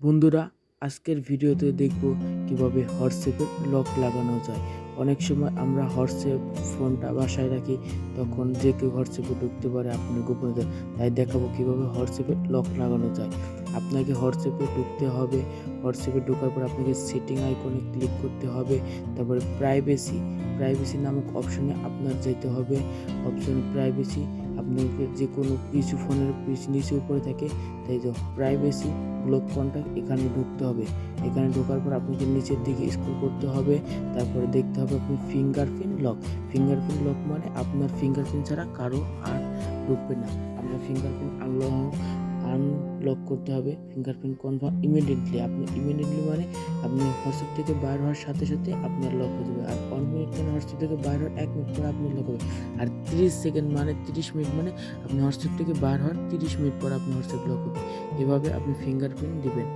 বন্ধুরা, আজকের ভিডিওতে দেখব কীভাবে হোয়াটসঅ্যাপে লক লাগানো যায়। অনেক সময় আমরা হোয়াটসঅ্যাপ ফোনটা বাসায় রাখি, তখন যে কেউ হোয়াটসঅ্যাপে ঢুকতে পারে আপনার গোপনীয়তা, তাই দেখাবো কীভাবে হোয়াটসঅ্যাপে লক লাগানো যায়। আপনাকে হোয়াটসঅ্যাপে ঢুকতে হবে, হোয়াটসঅ্যাপে ঢোকার পর আপনাকে সেটিং আইকনে ক্লিক করতে হবে, তারপরে প্রাইভেসি প্রাইভেসি নামক অপশনে আপনার যেতে হবে। অপশন প্রাইভেসি আপনাকে যে কোনো কিছু ফোনের পিছ নিচে উপরে থাকে, তাই তো প্রাইভেসি ব্লক কন্ট্যাক্ট এখানে ঢুকতে হবে। এখানে ঢোকার পর আপনাকে নিচের দিকে স্ক্রল করতে হবে, তারপরে দেখতে হবে আপনি ফিঙ্গারপ্রিন্ট লক ফিঙ্গারপ্রিন্ট লক মানে আপনার ফিঙ্গারপ্রিন্ট ছাড়া কারও আর ঢুকবে না। আপনার ফিঙ্গারপ্রিন্ট আনলক আনলক করতে হবে ফিঙ্গারপ্রিন্ট কনফার্ম ইমিডিয়েটলি আপনি ইমিডিয়েটলি মানে আপনি হোয়াটসঅ্যাপ থেকে বাইর হওয়ার সাথে সাথে আপনার লক হয়ে যাবে আর ওয়ান মিনিট মানে হোয়াটসঅ্যাপ থেকে বাইর হওয়ার এক মিনিট পর আপনি লক হবে আর তিরিশ সেকেন্ড মানে তিরিশ মিনিট মানে আপনি হোয়াটসঅ্যাপ থেকে বার হওয়ার তিরিশ মিনিট পর আপনি হোয়াটসঅ্যাপ লক হবে এভাবে আপনি ফিঙ্গারপ্রিন্ট দিবেন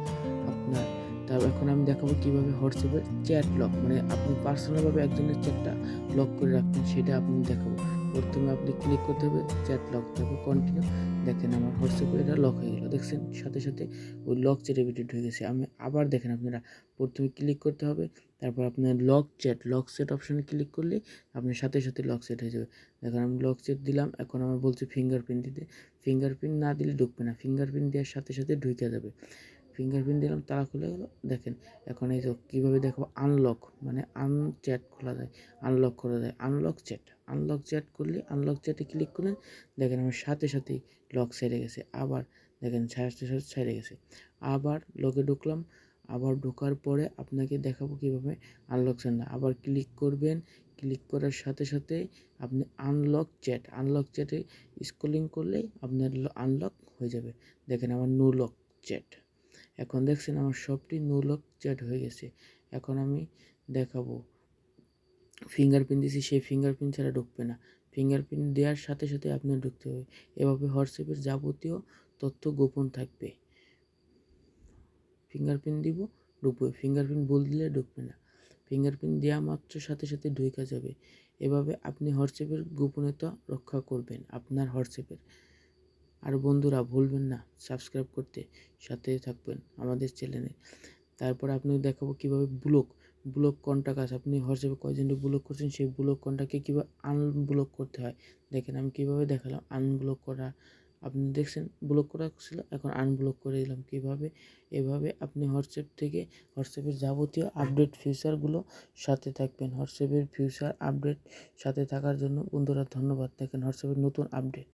আপনার। তারপর এখন আমি দেখাবো কীভাবে হোয়াটসঅ্যাপে চ্যাট লক মানে আপনি পার্সোনালভাবে একজনের চ্যাটটা লক করে রাখবেন, সেটা আপনি দেখাবো। প্রথমে আপনি ক্লিক করতে হবে চ্যাট লক তারপর কন্টিনিউ দেখেন আমার হোয়াটসঅ্যাপে এটা লক হয়ে গেলো, দেখছেন? সাথে সাথে ওই লক চ্যাটে ভিডিও ঢুকে গেছে। আমি আবার দেখেন আপনারা প্রথমে ক্লিক করতে হবে, তারপর আপনার লক চ্যাট লক সেট অপশানে ক্লিক করলে আপনার সাথে সাথে লক সেট হয়ে যাবে। দেখেন আমি লক সেট দিলাম, এখন আমার বলছে ফিঙ্গারপ্রিন্ট দিতে। ফিঙ্গারপ্রিন্ট না দিলে ঢুকবে না ফিঙ্গারপ্রিন্ট দেওয়ার সাথে সাথে ঢুকে যাবে। ফিঙ্গারপ্রিন্ট দিলাম, তারা খুলে গেলো। দেখেন, এখন এই তো কীভাবে দেখাবো? আনলক মানে আন চ্যাট খোলা যায়। আনলক করা যায়। আনলক চ্যাট আনলক চ্যাট করলে আনলক চ্যাটে ক্লিক করলেন। দেখেন আমার সাথে সাথেই লক সেরে গেছে। আবার দেখেন সাথে সাথে ছেড়ে গেছে। আবার লকে ঢুকলাম। আবার ঢোকার পরে আপনাকে দেখাবো কীভাবে আনলক চ্যাট না আবার ক্লিক করবেন। ক্লিক করার সাথে সাথে আপনি আনলক চ্যাট আনলক চ্যাটে স্ক্রলিং করলেই আপনার আনলক হয়ে যাবে। দেখেন আমার নো লক চ্যাট এখন দেখছেন আমার সবটি নো লক চ্যাট হয়ে গেছে। এখন আমি দেখাবো। ফিঙ্গারপ্রিন্ট দিয়েছি সেই ফিঙ্গারপ্রিন্ট ছাড়া ঢুকবে না। ফিঙ্গারপ্রিন্ট দেওয়ার সাথে সাথে আপনার ঢুকতে হবে। এভাবে হোয়াটসঅ্যাপের যাবতীয় তথ্য গোপন থাকবে। ফিঙ্গারপ্রিন্ট দিব, ঢুকবে। ফিঙ্গারপ্রিন্ট বল দিলে ঢুকবে না। ফিঙ্গারপ্রিন্ট দেওয়া মাত্র সাথে সাথে ঢুকা যাবে। এভাবে আপনি হোয়াটসঅ্যাপের গোপনীয়তা রক্ষা করবেন, আপনার হোয়াটসঅ্যাপের আর বন্ধুরা ভুলবেন না সাবস্ক্রাইব করতে সাথে থাকবেন আমাদের চ্যানেলে তারপর আপনি দেখাবো কীভাবে ব্লক ব্লক কন্ট্যাক্ট আছে আপনি হোয়াটসঅ্যাপে কয়জনকে ব্লক করছেন? সেই ব্লক কন্ট্যাক্টকে কীভাবে আনব্লক করতে হয়? দেখেন আমি কীভাবে দেখালাম আনব্লক করা। আপনি দেখছেন ব্লক করা ছিল, এখন আনব্লক করে দিলাম। কীভাবে? এভাবে আপনি হোয়াটসঅ্যাপ থেকে হোয়াটসঅ্যাপের যাবতীয় আপডেট ফিচারগুলো সাথে থাকবেন। হোয়াটসঅ্যাপের ফিউচার আপডেট সাথে থাকার জন্য বন্ধুরা ধন্যবাদ। দেখেন হোয়াটসঅ্যাপের নতুন আপডেট